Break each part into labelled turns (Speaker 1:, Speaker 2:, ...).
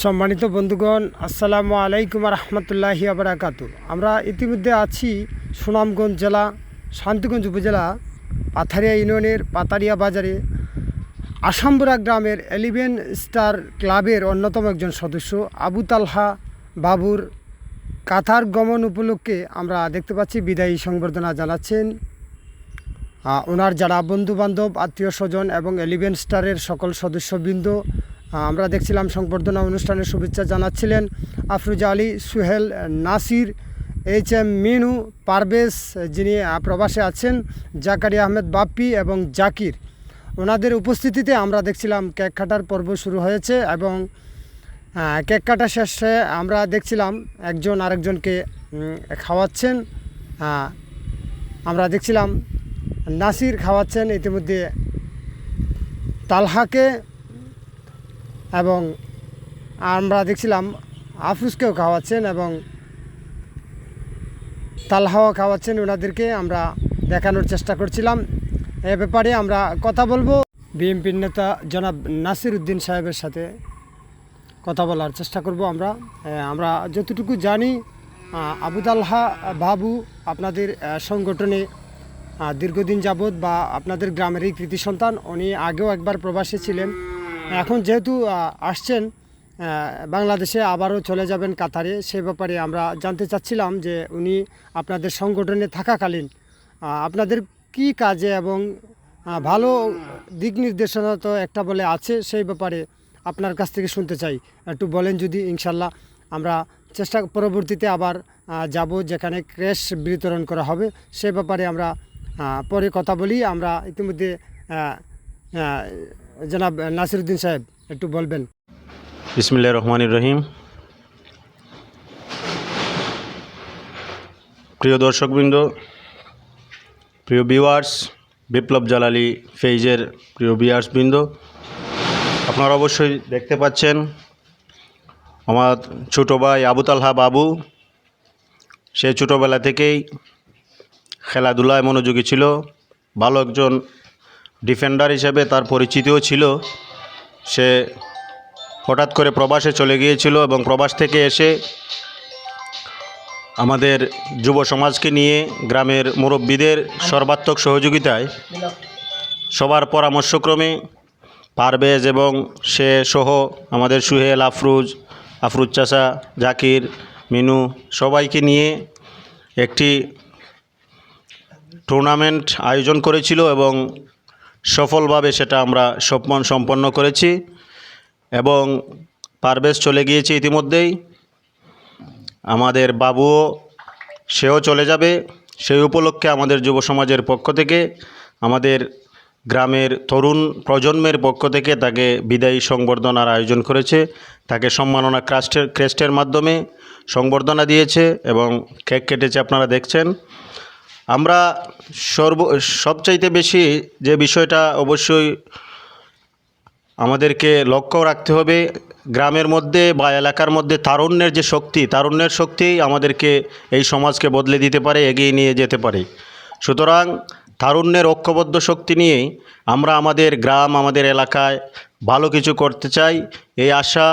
Speaker 1: সম্মানিত বন্ধুগণ, আসসালামু আলাইকুম রহমতুল্লাহি আবরাকাতু আমরা ইতিমধ্যে আছি সুনামগঞ্জ জেলা, শান্তিগঞ্জ উপজেলা, পাথারিয়া ইউনিয়নের পাতারিয়া বাজারে। আসামবুরা গ্রামের এলিভেন স্টার ক্লাবের অন্যতম একজন সদস্য, আবু তালহা বাবুর কাথার গমন উপলক্ষে আমরা দেখতে পাচ্ছি, বিদায়ী সংবর্ধনা জানাচ্ছেন। ওনার যারা বন্ধু বান্ধব আত্মীয় স্বজন এবং এলিভেন স্টারের সকল সদস্যবৃন্দ আমরা দেখছিলাম সংবর্ধনা অনুষ্ঠানের শুভেচ্ছা জানাচ্ছিলেন আফরুজা আলী, সুহেল নাসির, এইচ এম মিনু, পারভেজ যিনি প্রবাসে আছেন, জাকারি আহমেদ বাপ্পি এবং জাকির। ওনাদের উপস্থিতিতে আমরা দেখছিলাম কেক কাটার পর্ব শুরু হয়েছে এবং কেক কাটা শেষে আমরা দেখছিলাম একজন আরেকজনকে খাওয়াচ্ছেন। আমরা দেখছিলাম নাসির খাওয়াচ্ছেন। ইতিমধ্যে তালহাকে এবং আমরা দেখছিলাম আফরুজকেও খাওয়াচ্ছেন এবং তালহাও খাওয়াচ্ছেন ওনাদেরকে আমরা দেখানোর চেষ্টা করছিলাম। এ ব্যাপারে আমরা কথা বলব। বিএনপির নেতা জনাব নাসির উদ্দিন সাহেবের সাথে কথা বলার চেষ্টা করব আমরা। আমরা যতটুকু জানি আহ, আবু তালহা বাবু আপনাদের সংগঠনে দীর্ঘদিন যাবৎ বা আপনাদের গ্রামেরই কৃতি সন্তান উনি আগেও একবার প্রবাসী ছিলেন। এখন যেহেতু আসছেন বাংলাদেশে আবারও চলে যাবেন কাতারে, সে ব্যাপারে আমরা জানতে চাচ্ছিলাম যে উনি আপনাদের সংগঠনে থাকাকালীন আপনাদের কি কাজে এবং ভালো দিক নির্দেশনা তো একটা বলে আছে, সেই ব্যাপারে আপনার কাছ থেকে শুনতে চাই। একটু বলেন যদি, ইনশাল্লাহ আমরা চেষ্টা, পরবর্তীতে আবার যাব যেখানে ক্রেশ বিতরণ করা হবে, সে ব্যাপারে আমরা পরে কথা বলি। আমরা ইতিমধ্যে জনাব নাসিরুদ্দিন সাহেব, একটু বলবেন।
Speaker 2: বিসমিল্লা রহমানির রহিম। প্রিয় দর্শকবৃন্দ, প্রিয় ভিউয়ার্স বিপ্লব জালালি ফেইজের প্রিয় ভিউয়ার্সবৃন্দ আপনারা অবশ্যই দেখতে পাচ্ছেন আমার ছোটো ভাই আবু তালহা বাবু। সে ছোটোবেলা থেকেই খেলাধুলায় মনোযোগী ছিল, ভালো একজন ডিফেন্ডার হিসেবে তার পরিচিতিও ছিল। সে হঠাৎ করে প্রবাসে চলে গিয়েছিল এবং প্রবাস থেকে এসে আমাদের যুব সমাজকে নিয়ে গ্রামের মুরব্বীদের সর্বাত্মক সহযোগিতায় সবার পরামর্শক্রমে পারভেজ এবং সে সহ আমাদের সুহেল, আফরুজ আফরুজ চাষা জাকির, মিনু সবাইকে নিয়ে একটি টুর্নামেন্ট আয়োজন করেছিল এবং সফলভাবে সেটা আমরা সম্পন্ন সম্পন্ন করেছি এবং পারভেজ চলে গিয়েছে ইতিমধ্যেই। আমাদের বাবুও সেও চলে যাবে, সেই উপলক্ষে আমাদের যুব সমাজের পক্ষ থেকে, আমাদের গ্রামের তরুণ প্রজন্মের পক্ষ থেকে তাকে বিদায়ী সংবর্ধনার আয়োজন করেছে। তাকে সম্মাননা ক্রাস্টের ক্রেস্টের মাধ্যমে সংবর্ধনা দিয়েছে এবং কেক কেটেছে, আপনারা দেখছেন। আমরা সর্ব, সবচাইতে বেশি যে বিষয়টা অবশ্যই আমাদেরকে লক্ষ্য রাখতে হবে, গ্রামের মধ্যে বা এলাকার মধ্যে তারুণ্যের যে শক্তি, তারুণ্যের শক্তি আমাদেরকে এই সমাজকে বদলে দিতে পারে, এগিয়ে নিয়ে যেতে পারে। সুতরাং তারুণ্যের ঐক্যবদ্ধ শক্তি নিয়েই আমরা আমাদের গ্রাম, আমাদের এলাকায় ভালো কিছু করতে চাই। এই আশা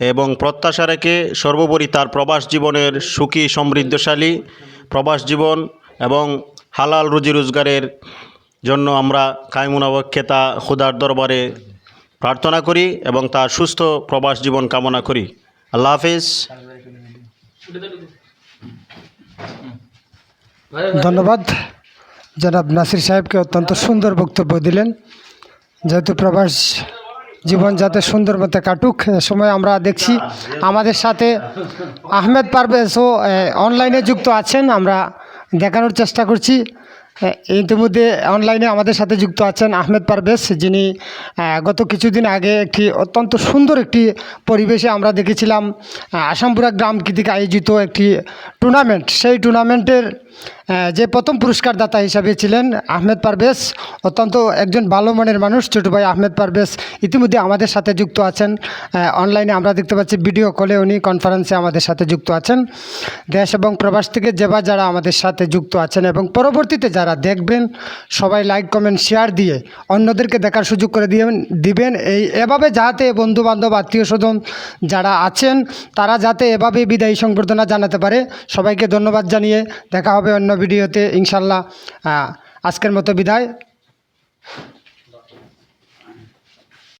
Speaker 2: এবং প্রত্যাশা রেখে সর্বোপরি তার প্রবাস জীবনের সুখী, সমৃদ্ধশালী প্রবাস জীবন এবং হালাল রুজি রোজগারের জন্য আমরা কায়মুনাবক্ষেতা খুদার দরবারে প্রার্থনা করি এবং তার সুস্থ প্রবাস জীবন কামনা করি। আল্লাহ হাফিজ।
Speaker 1: ধন্যবাদ। জনাব নাসির সাহেবকে অত্যন্ত সুন্দর বক্তব্য দিলেন। যেহেতু প্রবাস জীবন যাতে সুন্দর মতো কাটুক সময় আমরা দেখছি আমাদের সাথে আহমেদ পারভেজও অনলাইনে যুক্ত আছেন। আমরা দেখানোর চেষ্টা করছি। ইতিমধ্যে অনলাইনে আমাদের সাথে যুক্ত আছেন আহমেদ পারভেজ, যিনি গত কিছুদিন আগে একটি অত্যন্ত সুন্দর একটি পরিবেশে আমরা দেখেছিলাম আসামপুরা গ্রাম কৃতিক আয়োজিত একটি টুর্নামেন্ট সেই টুর্নামেন্টের যে প্রথম পুরস্কার দাতা হিসাবে ছিলেন আহমেদ পারভেজ, অত্যন্ত একজন ভালো মনের মানুষ, ছোটো ভাই আহমেদ পারভেজ ইতিমধ্যে আমাদের সাথে যুক্ত আছেন। অনলাইনে আমরা দেখতে পাচ্ছি ভিডিও কলে উনি কনফারেন্সে আমাদের সাথে যুক্ত আছেন। দেশ এবং প্রবাস থেকে যেবা যারা আমাদের সাথে যুক্ত আছেন এবং পরবর্তীতে যারা দেখবেন, সবাই লাইক কমেন্ট শেয়ার দিয়ে অন্যদেরকে দেখার সুযোগ করে দিবেন দিবেন। এই এভাবে যাতে বন্ধুবান্ধব আত্মীয় স্বজন যারা আছেন, তারা যাতে এভাবে বিদায়ী সংবর্ধনা জানাতে পারে। সবাইকে ধন্যবাদ জানিয়ে দেখা হবে অন্য ভিডিওতে ইনশাল্লাহ আজকের মতো বিদায়।